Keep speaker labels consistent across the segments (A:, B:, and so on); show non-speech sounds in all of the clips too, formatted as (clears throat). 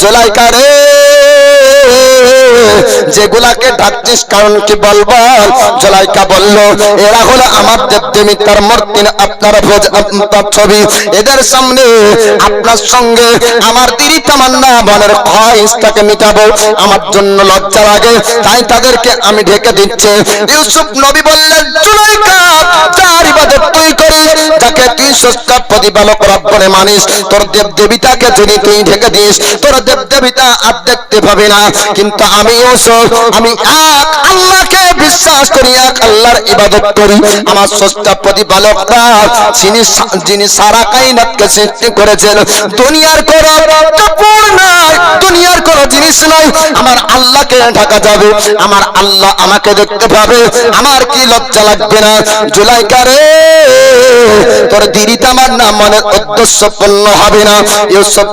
A: জোলাইকা রে। যেগুলাকে ডাকছিস কারণ কি বলব? জোলাইকা বলল, এরা হলো আমার দেবদেবী তার মূর্তি আপনার ভোজ- আপনার ছবি। এদের সামনে আপনার সঙ্গে আমার দিদি তামান্না মনের খয়সটাকে মিটাবো। আমার জন্য লজ্জা লাগে, তাই তাদেরকে আমি ঢেকে দিচ্ছি। ইউসুফ নবী বললেন, জুলাইকা, যার ইবাদত তুই করিস, যাকে তুই সস্তা প্রতিপালক রব্বনে মানিস, তোর দেব দেবীটাকে তুই ঢেকে দিস, তোর দেব দেবীটা আর দেখতে পাবে না। কিন্তু আমি আমি এক আল্লাহকে বিশ্বাস করি এক আল্লাহর ইবাদত করি। আমার সস্তা প্রতিপালকটা যিনি যিনি সারা কাইনাতকে সৃষ্টি করেছেন। দুনিয়ার কাপড় নাই, দুনিয়ার জিনিস নাই। আমার আল্লাহকে ঢাকা যাবে, আমার আল্লাহ আমাকে দেখতে পাবে। আমার কি লজ্জা লাগবে না? জুলাইকা রে, তোর দিদিতে আমার না মনের উদ্দেশ্য পূর্ণ হবে না। ইউসুফ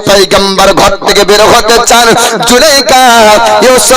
A: ঘর থেকে বের হতে চান। জুলাইকা, ইউসুফ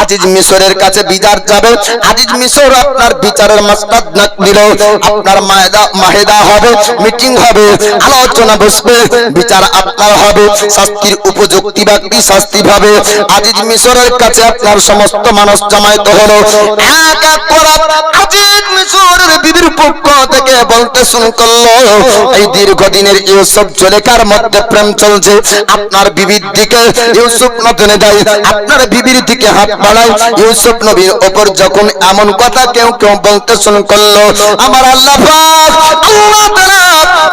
A: আজিজ মিশরের কাছে বিচার যাবে আজিজ মিশর আপনার বিচারের মাস্তাদ নাক দিল। আপনার মায়েদা, মাহেদা হবে, মিটিং হবে, আলোচনা বসবে, বিচার আপনার হবে, শাস্তির উপযুক্তি ব্যক্তি শাস্তি পাবে? আজিজ মিশরের কাছে আপনার সমস্ত মানুষ জমায়েত হলো। এক এক করে আজিজ মিশরের বিবির পক্ষ থেকে বলতে শুরু করল, এই দীর্ঘদিনের ইউসুফ জলেকার মধ্যে প্রেম চলছে। আপনার বিবির দিকে ইউসুফ নতুনে দেয়। আপনার বিবির দিকে হাত ইউসুফ নবীর ওপর যখন এমন কথা কেউ কেউ বলতে শুন করল আমার আল্লাহ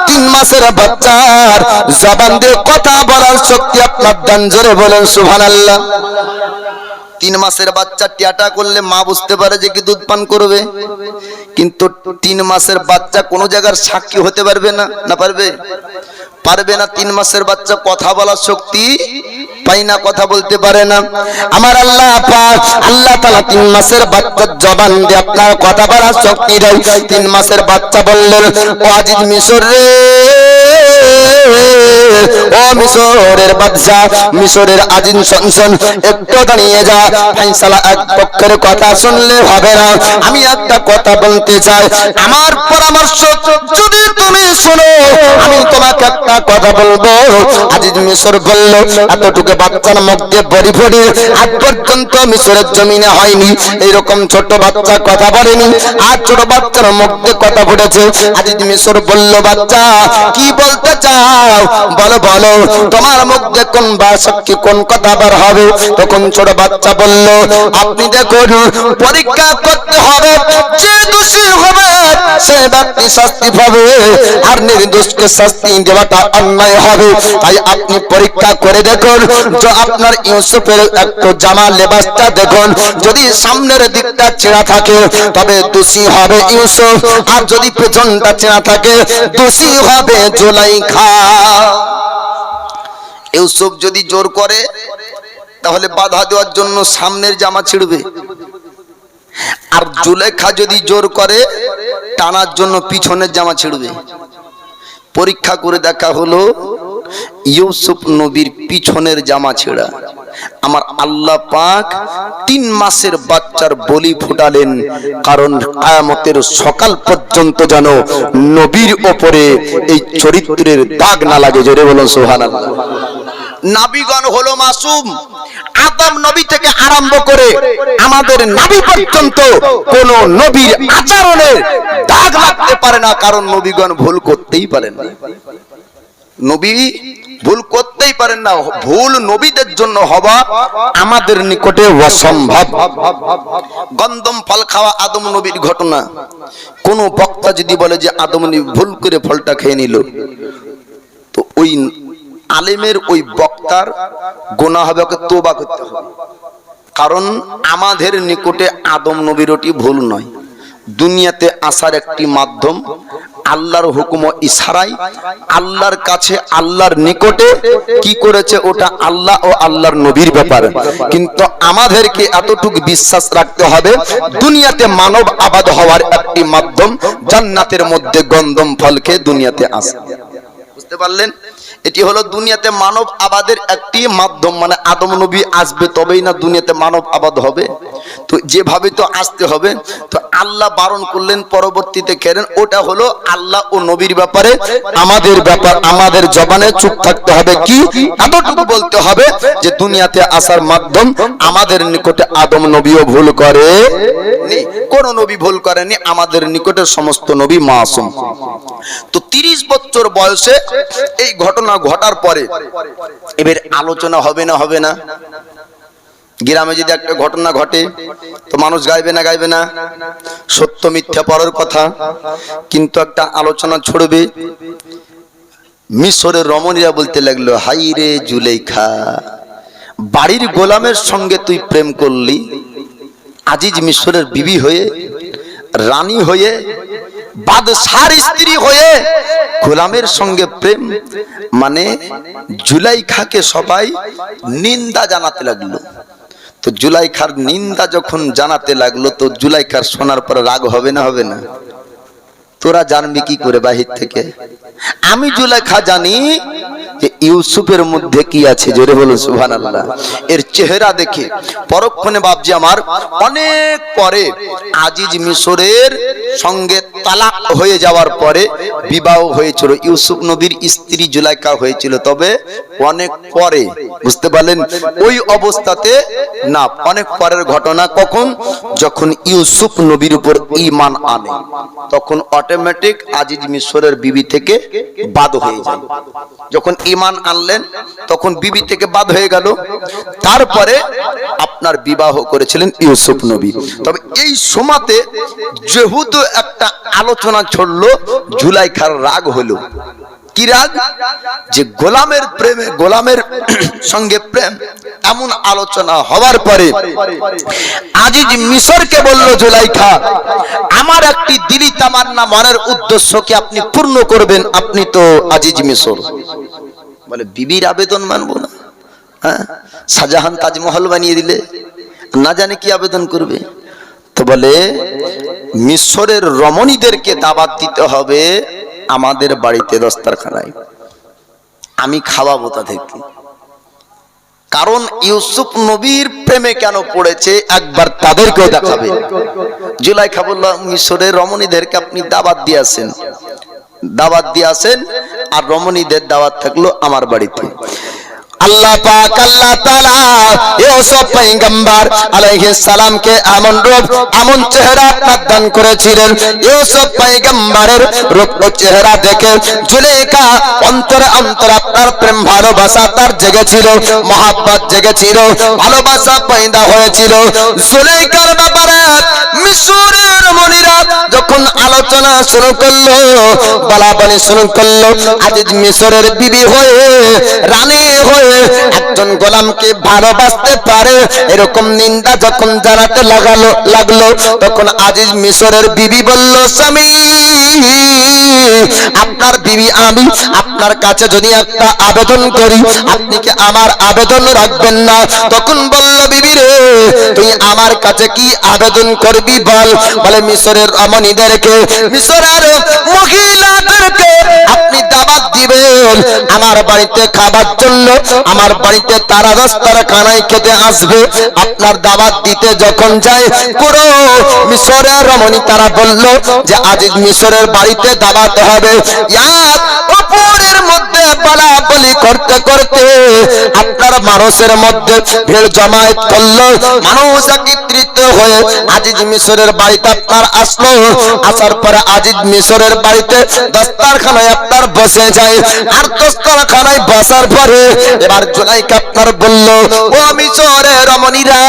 A: তিন মাসের বাচ্চার জবান দিয়ে কথা বলার শক্তি আপনার দান জোরে বলেন সুবহানাল্লাহ। তিন মাসের বাচ্চা টিয়াটা করলে মা বুঝতে পারে যে কি দুধ পান করবে। কিন্তু তিন মাসের বাচ্চা কোনো জায়গার সাক্ষী হতে পারবে না না পারবে? পারবে না তিন মাসের বাচ্চা কথা বলার শক্তি পাই না, কথা বলতে পারে না। আমার আল্লাহ আল্লাহ তাআলা তিন মাসের বাচ্চার জবান দিয়ে আপনার কথা বলার শক্তি দেয়। তিন মাসের বাচ্চা বললেন, ও আজিজ মিশর রে ও মিশরের বাদশাহ মিশরের আজিন সনসন একটু দাঁড়িয়ে যা। ফাইসালা এক পক্ষের কথা শুনলে হবে না। আমি একটা কথা বলতে চাই। আমার পরামর্শ যদি তুমি শোনো, আমি তোমাকে একটা কথা বলব। আজিজ মিশর বলল, এতটুকু বাচ্চার মধ্যে বড়ি ফড়ি, আজ পর্যন্ত মিশরের জমিনে হয়নি। এইরকম ছোট বাচ্চা কথা বলেনি। আর ছোট বাচ্চার মধ্যে কথা ফুটেছে আজিজ মিশর বলল, বাচ্চা, কি বলতে চাও বলো বলো, তোমার মধ্যে কোন কি কোন কথা বার হবে? তখন ছোট বাচ্চা বলল, আপনি দেখুন, পরীক্ষা করতে হবে, যে দোষী হবে, সে ব্যক্তি শাস্তি পাবে। আর নির্দোষকে শাস্তি দেওয়াটা অন্যায় হবে। তাই আপনি পরীক্ষা করে দেখুন, যে আপনার ইউসুফের একটু জামা লেবাসটা দেখুন। যদি সামনের দিকটা ছেঁড়া থাকে, তবে দোষী হবে ইউসুফ। আর যদি পেছনটা ছেঁড়া থাকে, দোষী হবে জোলাইখা। ইউসুফ যদি জোর করে, তাহলে বাধা দেওয়ার জন্য সামনের জামা ছিড়বে। আর জুলেখা যদি জোর করে, টানার জন্য পিছনের জামা ছিড়বে। পরীক্ষা করে দেখা হলো, ইউসুফ নবীর পিছনের জামা ছেঁড়া। আমার আল্লাহ পাক তিন মাসের বাচ্চার বলি ফুটালেন। কারণ কায়ামতের সকাল পর্যন্ত যেন নবীর ওপরে এই চরিত্রের দাগ না লাগে। জোরে বলুন সোহান নাবিগণ হলো মাসুম। আদম নবী থেকে আরম্ভ করে আমাদের নাবি পর্যন্ত কোন নবীর আচরণের দাগ লাগতে পারে না, কারণ নবীগণ ভুল করতেই পারেন নবী ভুল করতেই পারেন না, ভুল নবীদের জন্য হওয়া আমাদের নিকটে অসম্ভব। গন্ধম ফল খাওয়া আদম নবীর ঘটনা। কোন বক্তা যদি বলে যে আদম নবী ভুল করে ফলটা খেয়ে নিল, তো ওই আলেমের ওই বক্তার গোনা হবে, ওকে তোবা করতে হবে। কারণ আমাদের নিকটে আদম নবীর ওটি ভুল নয়। দুনিয়াতে আসার একটি মাধ্যম আল্লাহর হুকুম ইশারাই আল্লাহর কাছে আল্লাহর নিকটে কি করেছে ওটা আল্লাহ ও আল্লাহর নবীর ব্যাপার। কিন্তু আমাদেরকে এতটুকু বিশ্বাস রাখতে হবে, দুনিয়াতে মানব আবাদ হওয়ার একটি মাধ্যম জান্নাতের মধ্যে গন্ধম ফলকে দুনিয়াতে আসে। বুঝতে পারলেন? এটি হলো দুনিয়াতে মানব আবাদের একটি মাধ্যম মানে আদম নবী আসবে তবেই না দুনিয়াতে মানব আবাদ হবে? তো যেভাবে তো আসতে হবে, তো আল্লাহ বারণ করলেন, পরবর্তীতে কেন ওটা হলো আল্লাহ ও নবীর ব্যাপারে, আমাদের ব্যাপার, আমাদের জবানে চুপ থাকতে হবে কি? এতটুকু বলতে হবে যে দুনিয়াতে আসার মাধ্যম আমাদের নিকটে আদম নবীও ভুল করে কোন নবী ভুল করেনি, আমাদের নিকটে সমস্ত নবী মাসুম। তো তিরিশ বছর বয়সে এই ঘটনা ঘটার পরে এবার আলোচনা হবে না হবে না? গ্রামে যদি একটা ঘটনা ঘটে, তো মানুষ গাইবে না গাইবে না। সত্য, মিথ্যা, পরের কথা। কিন্তু একটা আলোচনা ছড়বে। মিশরের রমণীরা বলতে লাগল, হাই রে জুলেখা বাড়ির গোলামের সঙ্গে তুই প্রেম করলি। আজিজ মিশরের বিবি হয়ে, রানী হয়ে, বাদশার স্ত্রী হয়ে গোলামের সঙ্গে প্রেম। মানে জুলাইখাকে সবাই নিন্দা জানাতে লাগল। তো জুলাইখার নিন্দা যখন জানাতে লাগল, তো জুলাইখার শোনার পর রাগ হবে না হবে না? তোরা জানবি কি করে বাহির থেকে? আমি জুলাইখা জানি যে ইউসুফের মধ্যে কি আছে, জোরে বলো সুহান আল্লাহ এর চেহারা দেখে পরক্ষণে বাবজি আমার অনেক পরে আজিজ মিশরের সঙ্গে তালাক হয়ে যাওয়ার পরে বিবাহ হয়েছিল। ইউসুফ নবীর স্ত্রী জুলাইকা হয়েছিল। তবে অনেক পরে, বুঝতে পারলেন? ওই অবস্থাতে না, অনেক পরের ঘটনা কখন? যখন ইউসুফ নবীর উপর ঈমান আনে, তখন অটোমেটিক আজিজ মিশরের বিবি থেকে বাদ হয়ে যায়। যখন ঈমান আনলেন, তখন বিবি থেকে বাদ হয়ে গেল। তারপরে আপনার বিবাহ করেছিলেন ইউসুফ নবী। তবে এই সময়তে যেহেতু একটা আলোচনা ছড়লো, জুলাইখার রাগ হলো। কি রাগ? যে গোলামের প্রেমে, গোলামের (clears throat) সঙ্গে প্রেম, এমন আলোচনা হওয়ার পরে আজিজ মিশরকে বলল, জুলাইখা, আমার একটি দিলি তামান্না মনের উদ্দেশ্যকে আপনি পূর্ণ করবেন, আপনি তো আজিজ মিশর। বলে, বিবির আবেদন মানবো না। হ্যাঁ? শাহজাহান তাজমহল বানিয়ে দিলে, না জানে কি আবেদন করবে। তো বলে, মিশরের রমণীদেরকে দাবাত দিতে হবে আমাদের বাড়িতে দস্তারখানায়। আমি খাওয়াবো তাদেরকে। কারণ ইউসুফ নবীর প্রেমে কেন পড়েছে, একবার তাদেরকেও দেখাবে। জুলাইখা বলল, মিশরের রমণীদেরকে আপনি দাবাত দিয়েছেন দাওয়াত দিয়েছেন আর রমণীদের দাওয়াত থাকল আমার বাড়িতে। আল্লাহ পাক, আল্লাহ তাআলা ইউসুফ পয়গম্বর আলাইহিস সালামকে এমন রূপ এমন চেহারা দান করেছিলেন। ইউসুফ পয়গম্বরের রূপ ও চেহারা দেখে জুলেখা অন্তরে অন্তরে আপনার প্রেম, ভালোবাসা তার জেগেছিল, মহাব্বত জেগেছিল, ভালোবাসা পয়দা হয়েছিল। জুলেখার ব্যাপারে মিশরের মনিরা যখন আলোচনা শুরু করল বলা বলি শুরু করল, আজিজ মিশরের বিবি হয়ে, রানী হয়ে একজন গোলামকে ভালোবাসতে পারে, এরকম নিন্দা যখন জানাতে লাগালো, লাগল, তখন আজিজ মিশরের বিবি বলল, স্বামী, আপনার বিবি আমি, আপনার কাছে যদি একটা আবেদন করি, আপনি কি আমার আবেদন রাখবেন না? তখন বলল বিবি রে, তুই আমার কাছে কি আবেদন করবি বল? বলে মিশরের রমণীদেরকে মিশরের মহিলাদেরকে আপনি দাবাত দিবেন। আমার বাড়িতে খাবার জন্য, আমার বাড়িতে তারা রাস্তার খেতে আসবে। আপনার দাবাত দিতে যখন যায়, পুরো মিশরের রমণী তারা বলল যে, আজ মিশরের বাড়িতে দাবাত হবে। ইয়াত মধ্যে বলা বলি করতে করতে আপনার মানুষের মধ্যে ভিড় জমায়েত করল মানুষ একত্রিত হয়ে আজিজ মিশরের বাড়িতে আপনার আসলো। আসার পরে আজিজ মিশরের বাড়িতে দস্তারখানায় আপনার বসে যায়। আর দস্তারখানায় বসার পরে এবার জুলাইকা আপনার বলল ও মিশরের রমণীরা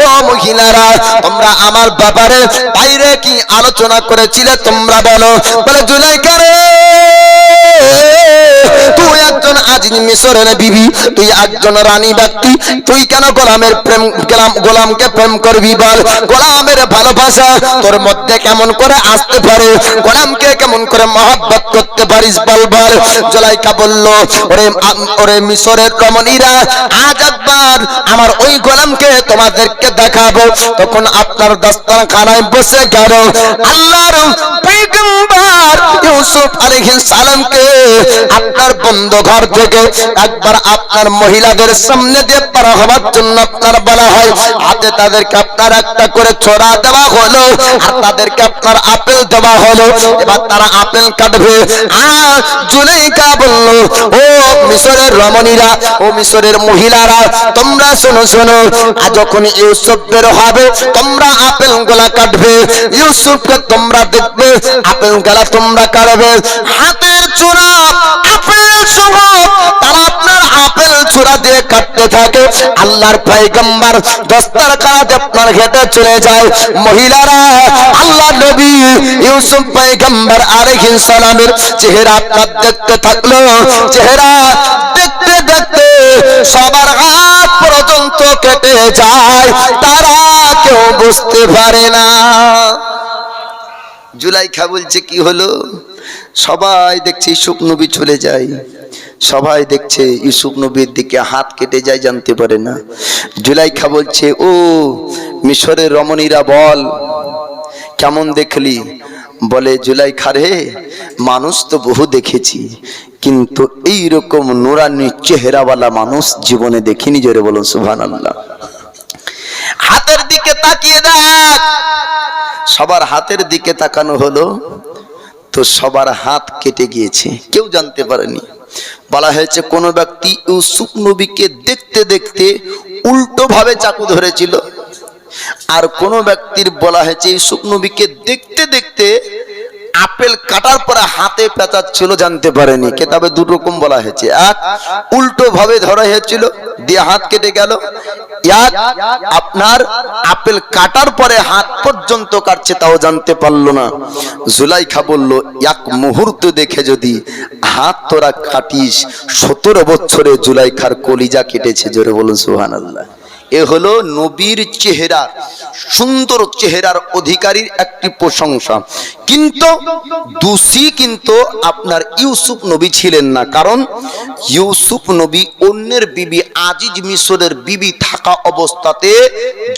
A: ও মহিলারা তোমরা আমার ব্যাপারে বাইরে কি আলোচনা করেছিলে তোমরা বলো। বলে জুলাইকা রে তুই একজন আজিজ মিশরের বিবি, তুই একজন রানী ব্যক্তি, তুই কেন গোলামের প্রেম গোলাম, গোলামকে প্রেম করবি বল? গোলামের ভালোবাসা তোর মধ্যে কেমন করে আসতে পারে? গোলামকে কেমন করে মহব্বত করতে পারিস জলাইকা বলল, ওরে ওরে মিশরের রমণীরা, আজ একবার আমার ওই গোলামকে তোমাদেরকে দেখাবো। তখন আপনার দস্তরখানায় বসে গেল। আল্লাহর পয়গম্বর ইউসুফ আলাইহিস সালামকে আপনার বন্ধ ঘর থেকে একবার আপনার মহিলাদের সামনে দিয়ে পার হওয়ার জন্য আপনার বলা হয় হাতে তাদেরকে আপনার একটা করে ছোড়া দেওয়া হলো আর তাদেরকে আপনার আপেল দেওয়া হলো। এবার তারা আপেল কাটবে। আর জুলেইকা বলল ও মিশরের রমণীরা ও মিশরের মহিলারা তোমরা শোনো শোনো আর যখন ইউসুফ বের হবে তোমরা আপেলগুলা কাটবে। ইউসুফকে তোমরা দেখবে আপেলগুলা তোমরা কাটবে হাতের চূড়া আপেল সহ তারা আপনার আপেল চূড়া দিয়ে কাটতে থাকে। আল্লাহর পয়গম্বর দস্তার কাজ আপনার হেঁটে চলে যায়। মহিলারা, আল্লাহ নবী ইউসুফ পয়গম্বর আলাইহিস সালামের চেহারা আপনার দেখতে থাকল। চেহারা দেখতে দেখতে সবার হাত পর্যন্ত কেটে যায়। তারা কেউ বুঝতে পারে না। জুলাইখা বলছে, কি হলো? সবাই দেখছে ইসুফ নবী চলে যায়। সবাই দেখছে ইউসুফ নবীর দিকে হাত কেটে যায়, জানতে পারে না। জুলাইখা বলছে, ও, মিশরের রমণীরা বল, কেমন দেখলি? বলে জুলাইখা রে, মানুষ তো বহু দেখেছি, কিন্তু এই রকম নুরানি চেহারাওয়ালা মানুষ জীবনে দেখিনি জোরে বলুন সুভান আল্লাহ হাতের দিকে তাকিয়ে দেখ সবার হাতের দিকে তাকানো হলো, তো সবার হাত কেটে গিয়েছে। কেউ জানতে পারেনি। বলা হয়েছে কোন ব্যক্তি ইউসুফ নবীকে দেখতে দেখতে উল্টো ভাবে চাকু ধরেছিল, আর কোন ব্যক্তির বলা হয়েছে ইউসুফ নবীকে দেখতে দেখতে আপেল কাটার পরে হাতে পেঁচাচ্ছিল, জানতে পারেনি। কেতাবে দু রকম বলা হয়েছে। এক উল্টো ভাবে ধরা হয়েছিল, দিয়ে হাত কেটে গেল। এক আপনার আপেল কাটার পরে হাত পর্যন্ত কাটছে তাও জানতে পারল না। জুলাইখা বলল, এক মুহূর্ত দেখে যদি হাত তোরা কাটিস, সতেরো বছরে জুলাইখার কলিজা কেটেছে। জোরে বলুন সুহান আল্লাহ এ হলো নবীর চেহারা, সুন্দর চেহারার অধিকারীর একটি প্রশংসা। কিন্তু দোষী কিন্তু আপনার ইউসুফ নবী ছিলেন না, কারণ ইউসুফ নবী অন্যের বিবি আজিজ মিশরের বিবি থাকা অবস্থাতে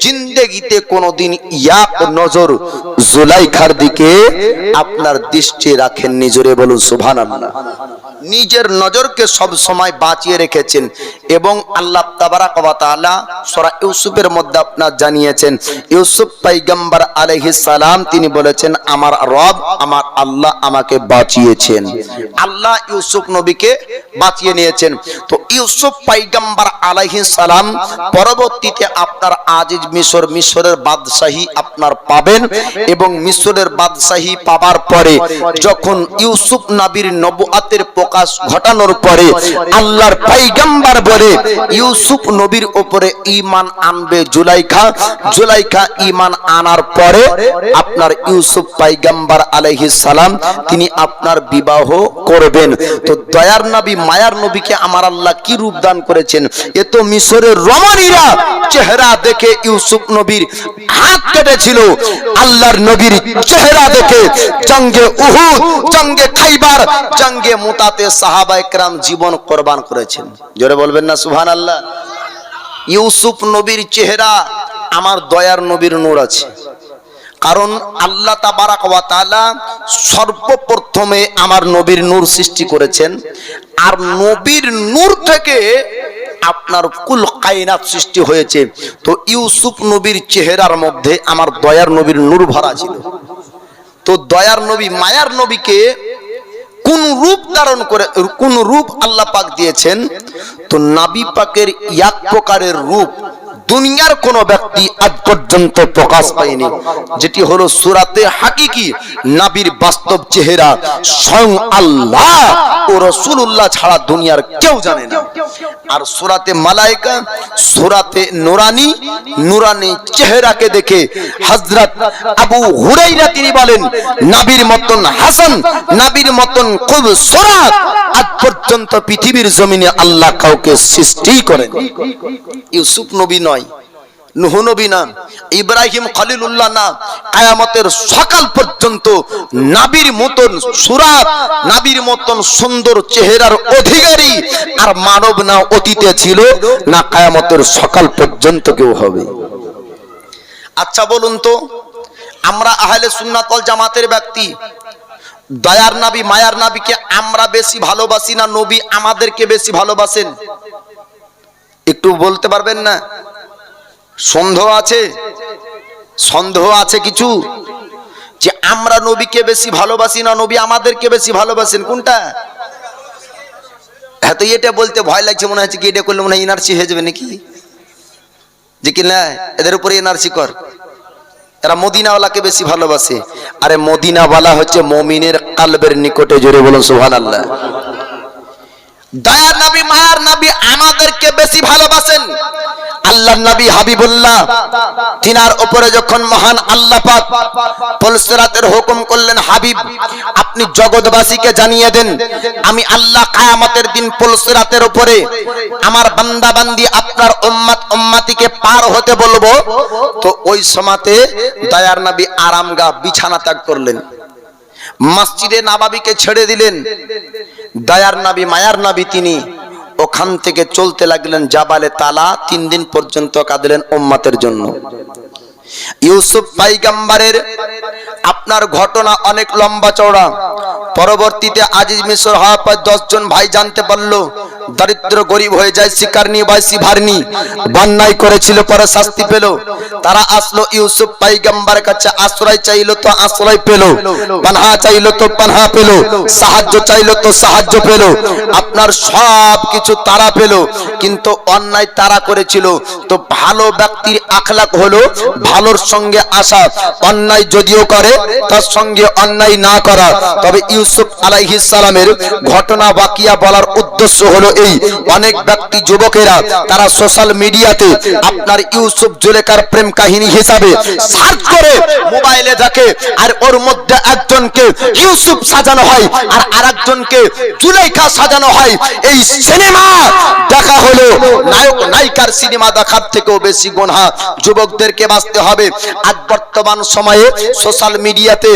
A: জিন্দেগিতে কোনোদিন ইয়াক নজর জুলাইখার দিকে আপনার দৃষ্টি রাখেননি, জোরে বলুন সুবহানাল্লাহ। নিজের নজরকে সব সময় বাঁচিয়ে রেখেছেন এবং আল্লাহ তাআলা সূরা ইউসুফের মধ্যে আপনার জানিয়েছেন, ইউসুফ পয়গম্বর আলাইহিস সালাম, তিনি বলেছেন, আমার রব, আমার আল্লাহ আমাকে বাঁচিয়েছেন। আল্লাহ ইউসুফ নবীকে বাঁচিয়ে নিয়েছেন। তো ইউসুফ পয়গম্বর আলাইহিস সালাম, পরবর্তীতে আপনার আজিজ মিশর, মিশরের বাদশাহী আপনার পাবেন এবং মিশরের বাদশাহী পাবার পরে যখন ইউসুফ নবীর নবুয়াতের প্রকাশ ঘটানোর পরে আল্লাহর পয়গম্বর বলে, ইউসুফ নবীর উপরে ঈমান আনবে জুলাইখা জুলাইখা ঈমান আনার পরে আপনার ইউসুফ পয়গম্বর আলাইহিস সালাম, তিনি আপনার বিবাহ করবেন। তো দয়ার নবী, মায়ার নবীকে আমার আল্লাহ কি রূপ দান করেছেন? এ তো মিশরের রমণীরা চেহারা দেখে ইউসুফ নবীর হাত কেটেছিল। আল্লাহর নবীর চেহারা দেখে জঙ্গে উহুদ, জঙ্গে খাইবার, জঙ্গে মুতাতে সাহাবা একরাম জীবন কোরবান করেছেন। জোরে বলবেন না সুবহান আল্লাহ ইউসুফ নবীর চেহারা, আমার দয়ার নবীর নূর আছে। কারণ আল্লাহ তাবারাক ওয়া তাআলা সর্বপ্রথমে আমার নবীর নূর সৃষ্টি করেছেন। আর নবীর নূর থেকে আপনার কুল কায়নাত সৃষ্টি হয়েছে। তো ইউসুফ নবীর চেহারার মধ্যে আমার দয়ার নবীর নূর ভরা ছিল। তো দয়ার নবী, মায়ার নবীকে কোন রূপ ধারণ করে, কোন রূপ আল্লাহ পাক দিয়েছেন? তো নাবি পাকের এক প্রকারের রূপ দুনিয়ার কোন ব্যক্তি আজ পর্যন্ত প্রকাশ পায়নি। যেটি হলো সুরাতে হাকিকি, নাবির বাস্তব চেহারা, স্বয়ং আল্লাহ ও রসুল্লাহ ছাড়া দুনিয়ার কেউ জানে না। আর সুরাতে মালাইকা সুরাতে নুরানি নুরানি চেহারাকে দেখে হযরত আবু হুরাইরা তিনি বলেন, নাবির মতন হাসান, নাবির মতন খুব সুরাত, আজ পর্যন্ত পৃথিবীর জমিনে আল্লাহ কাউকে সৃষ্টি করেন ইউসুফ নবী নয় নুহ নবী না, ইব্রাহিম সকাল পর্যন্ত নাবির মতন সুরাত নাবির মতন সুন্দর চেহারার অধিকারী আর মানব না অতীতে ছিল, না কায়ামতের সকাল পর্যন্ত কেউ হবে। আচ্ছা বলুন তো, আমরা আহলে সুন্নাতল জামাতের ব্যক্তি, দয়ার নাবি, মায়ার নাবিকে আমরা বেশি ভালোবাসি না নবী আমাদেরকে বেশি ভালোবাসেন? একটু বলতে পারবেন না? সন্দেহ আছে? সন্দেহ আছে কিছু? যে আমরা নবীকে বেশি ভালোবাসি না নবী আমাদেরকে বেশি ভালোবাসেন? কোনটা? হ্যাঁ তো এটা বলতে ভয় লাগছে, মনে হচ্ছে কি এটা করলে মনে হয় এনার্জি হয়ে যাবে নাকি? যে কি না, এদের উপরে এনার্জি কর। এরা মদিনাওয়ালাকে বেশি ভালোবাসে। আরে মদিনাওয়ালা হচ্ছে মমিনের কালবের নিকটে, জোরে বলুন সুহান আল্লাহ দয়ার নবী, মায়ার নবী আমাদেরকে বেশি ভালোবাসেন। আল্লাহ নবী হাবিবুল্লাহ। তিনার উপরে যখন মহান আল্লাহ পাক পুলসিরাতের হুকুম করলেন হাবিব আপনি জগৎবাসীকে জানিয়ে দেন আমি আল্লাহ কিয়ামতের দিন পুলসিরাতের উপরে আমার বান্দা বান্দি আপনার উম্মত উম্মতিকে পার হতে বলব। তো ওই সময়তে দয়ার নবী আরামগা বিছানা ত্যাগ করলেন। মসজিদে নাবাবিকে ছেড়ে দিলেন। দয়ার নাবি মায়ার নাবি তিনি ওখান থেকে চলতে লাগলেন জাবালে তালা তিন দিন পর্যন্ত কাঁদলেন ওম্মাতের জন্য। ইউসুফ পাইগাম্বারের আপনার ঘটনা অনেক লম্বা চওড়া। পরবর্তীতে আজিজ মিশর হওয়ার পর দশ জন ভাই জানতে পারল, দরিদ্র গরিব হয়ে যায় শিকার নিয়ে বাইসি ভারনি বন্যায় করেছিল, পরে শাস্তি পেল। তারা আসলো, ইউসুফ পাইগাম্বার কাছে আশ্রয় চাইলো, তো আশ্রয় পেল। পানহা চাইলো, তো পানহা পেল। সাহায্য চাইলো, তো সাহায্য পেল। আপনার সব কিছু তারা পেল, কিন্তু অন্যায় তারা করেছিল। তো ভালো ব্যক্তির আখলাক হলো ভালোর সঙ্গে আসা। অন্যায় যদিও করে তার সঙ্গে অন্যায় না করা। তবে ইউসুফ আলাইহিস সালামের ঘটনা বাকিয়া বলার উদ্দেশ্য হলো এই। অনেক ব্যক্তি, যুবকেরা, তারা সোশ্যাল মিডিয়াতে আপনার ইউসুফ জুলেকার প্রেম কাহিনী হিসাবে সার্চ করে মোবাইলে দেখে, আর ওর মধ্যে একজনকে ইউসুফ সাজানো হয়, আর আরেকজনকে জুলেখা সাজানো হয়। এই সিনেমা দেখা হলো, নায়ক, নায়িকার সিনেমা দেখার থেকেও বেশি গুণা যুবকদেরকে বাঁচতে হবে। আজ বর্তমান সময়ে সোশ্যাল মিডিয়াতে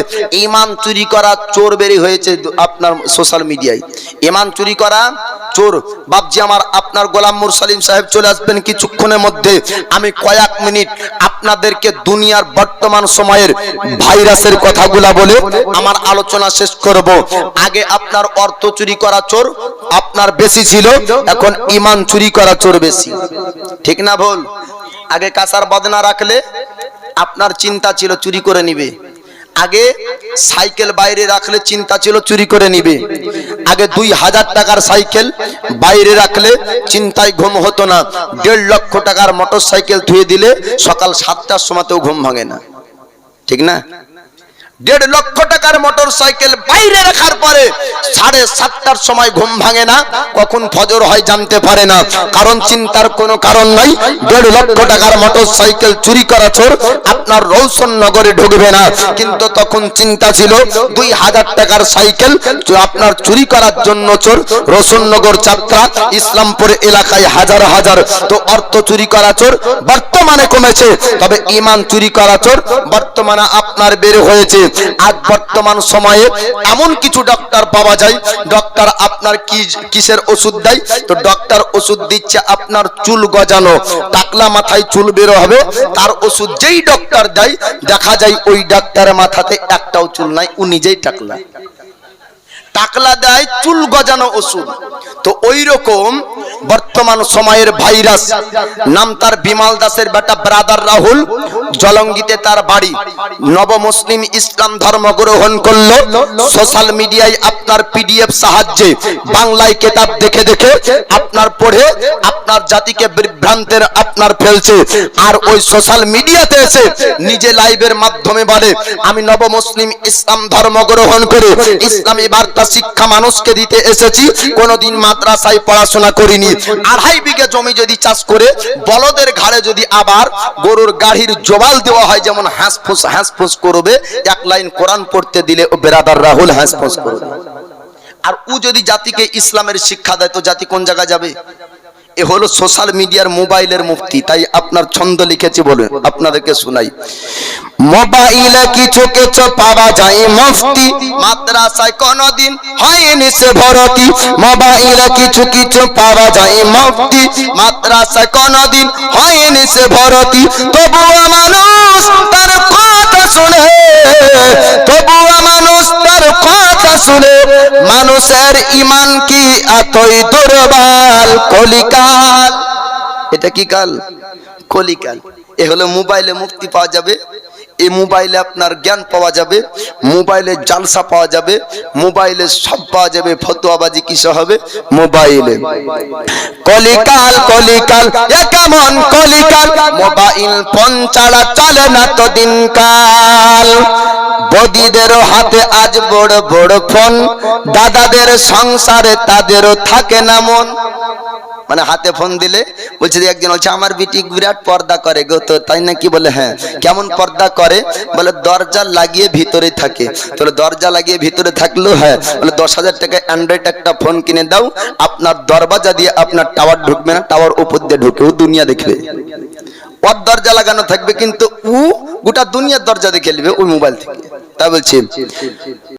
A: ইমান চুরি করা চোর বেরি হয়েছে আপনার সোশ্যাল মিডিয়ায় ইমান চুরি করা চোর। বাবজি আমার, আপনার গোলাম মুরসালিম সাহেব চলে আসবেন কিছুক্ষণের মধ্যে। আমি কয়েক মিনিট আপনাদেরকে দুনিয়ার বর্তমান সময়ের ভাইরাসের কথাগুলা বলে আমার আলোচনা শেষ করব। আগে আপনার অর্থ চুরি করা চোর, আপনার বেশি ছিল, এখন ইমান চুরি করা চোর বেশি। ঠিক না ভুল? আগে কাঁচার বদনা রাখলে আপনার চিন্তা ছিল চুরি করে নিবে। আগে সাইকেল বাইরে রাখলে চিন্তা ছিল চুরি করে নিবে। আগে দুই হাজার টাকার সাইকেল বাইরে রাখলে চিন্তায় ঘুম হতো না। দেড় লক্ষ টাকার মোটর সাইকেল ধুয়ে দিলে সকাল সাতটার সময়তেও ঘুম ভাঙে না। ঠিক না? দেড় লক্ষ টাকার মোটর সাইকেল বাইরে রাখার পরে সাড়ে সাতটার সময় ঘুম ভাঙে না, কখন ফজর হয় জানতে পারে না। কারণ চিন্তার কোনো কারণ নাই, দেড় লক্ষ টাকার মোটর সাইকেল চুরি করা চোর আপনার রৌশন নগরে ঢুকবে না। কিন্তু তখন চিন্তা ছিল, দুই হাজার টাকার সাইকেল আপনার চুরি করার জন্য চোর রোশননগর যাত্রা, ইসলামপুর এলাকায় হাজার হাজার। তো অর্থ চুরি করা চোর বর্তমানে কমেছে। তবে ইমান চুরি করা চোর বর্তমানে আপনার বের হয়েছে। আজ বর্তমান সময়ে এমন কিছু ডক্টর পাওয়া যায় ডক্টর আপনার কি কিসের ওষুধ দেয়? তো ডক্টর ওষুধ দিচ্ছে আপনার চুল গজানো। টাকলা মাথায় চুল বেরো হবে, তার ওষুধ যেই ডক্টর দেয়, দেখা যায় ওই ডাক্তারের মাথাতে একটাও চুল নাই ও নিজেই টাকলা। টাকলা দেয়, চুল গজানো ওষুধ। তো ওই রকম বর্তমান সময়ের ভাইরাস নাম তার বিমাল দাসের বেটা ব্রাদার রাহুল। জলঙ্গিতে তার বাড়ি। নব মুসলিম ইসলাম ধর্ম গ্রহণ করল। সোশ্যাল মিডিয়ায় আপনার পিডিএফ সাহায্যে। বাংলায় কেতাব দেখে দেখে আপনার পড়ে আপনার জাতিকে বিভ্রান্তের আপনার ফেলছে। আর ওই সোশ্যাল মিডিয়াতে এসে নিজে লাইভের মাধ্যমে বলে, আমি নব মুসলিম ইসলাম ধর্ম গ্রহণ করে ইসলামী বার্তা শিক্ষা মানুষকে দিতে এসেছি। কোনোদিন মাদ্রাসায় পড়াশোনা করিনি। আড়াই বিঘে জমি যদি চাষ করে, বলদের ঘাড়ে যদি আবার গরুর গাড়ির জবাল দেওয়া হয়, যেমন হাঁস ফুস হাঁস ফুস করবে, এক লাইন কোরআন পড়তে দিলে ও বেরাদার রাহুল হাঁস ফুস করবে। আর ও যদি জাতিকে ইসলামের শিক্ষা দেয়, তো জাতি কোন জায়গায় যাবে? এ হলো সোশ্যাল মিডিয়ার মোবাইলের মুক্তি, তাই আপনার ছন্দ লিখেছি বলে আপনাদেরকে শোনাই। মোবাইলে কিছু কিছু পাওয়া যায়, মুফতি মাদ্রাসায় কোনদিন হয়নি সে ভর্তি। মোবাইলে কিছু কিছু পাওয়া যায়, মুফতি মাদ্রাসায় কোনদিন হয়নি সে ভর্তি। তবুও মানুষ তার কথা শুনে, তবুও মানুষ তার কথা শুনে মানুষের ইমান কি? এতই দুর্বল কলিকাল। এটা কি কাল? কলিকাল। এ হলো মোবাইলে মুক্তি পাওয়া যাবে। এই মোবাইলে আপনার জ্ঞান পাওয়া যাবে। মোবাইলে জালসা পাওয়া যাবে। মোবাইলে সব পাওয়া যাবে। ফতোয়াবাজি কিসে হবে? মোবাইলে। কলিকাল কলিকাল, এ কেমন কলিকাল? মোবাইল ফোন ছাড়া চলে না তো দিনকাল। বদিদেরও হাতে আজ বড় বড় ফোন। দাদাদের সংসারে তাদেরও থাকে না মন। মানে হাতে ফোন দিলে বলছে যে একজন বলছে, আমার বিটি বিরাট পর্দা করে গো তো। তাই নাকি বলে হ্যাঁ। কেমন পর্দা করে? বলে, দরজা লাগিয়ে ভিতরে থাকে। তাহলে দরজা লাগিয়ে ভিতরে থাকলেও হ্যাঁ। বলে, দশ হাজার টাকা অ্যান্ড্রয়েড একটা ফোন কিনে দাও। আপনার দরজা দিয়ে আপনার টাওয়ার ঢুকবে না, টাওয়ার উপর দিয়ে ঢুকে ও দুনিয়া দেখবে। ওর দরজা লাগানো থাকবে, কিন্তু ও গোটা দুনিয়ার দরজা দেখে নেবে ওই মোবাইল থেকে। তা বলছি।